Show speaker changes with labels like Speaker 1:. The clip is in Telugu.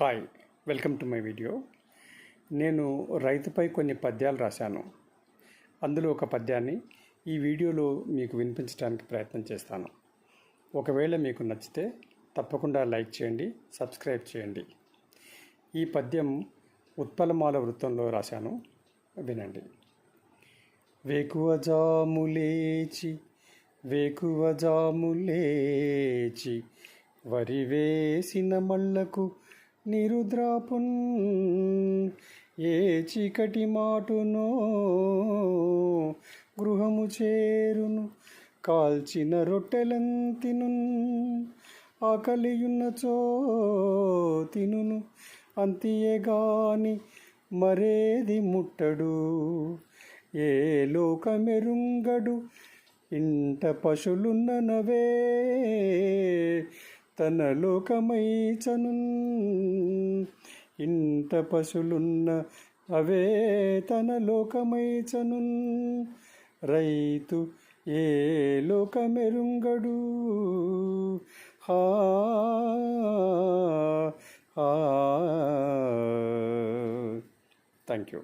Speaker 1: Hi welcome to my video. నేను రైతుపై కొన్ని పద్యాలు రాశాను. అందులో ఒక పద్యాన్ని ఈ వీడియోలో మీకు వినిపించడానికి ప్రయత్నం చేస్తాను. ఒకవేళ మీకు నచ్చితే తప్పకుండా లైక్ చేయండి సబ్స్క్రైబ్ చేయండి. ఈ పద్యం ఉత్పలమాల వృత్తంలో రాశాను. వినండి. వేకువజాములేచి వేకువజాములేచి వరి వేసిన మళ్ళకు నిరుద్రాపున్ ఏ చీకటి మాటునో గృహము చేరును కాల్చిన రొట్టెలంతిను ఆకలియున్నచో తినును అంతియగాని మరేది ముట్టడు. ఏ లోకమెరుంగడు ఇంట పశులున్ననవే తన లోకమైచను ఇంట పశులున్న అవే తన లోకమైచను రైతు ఏ లోకమెరుంగడు? హా థ్యాంక్ యూ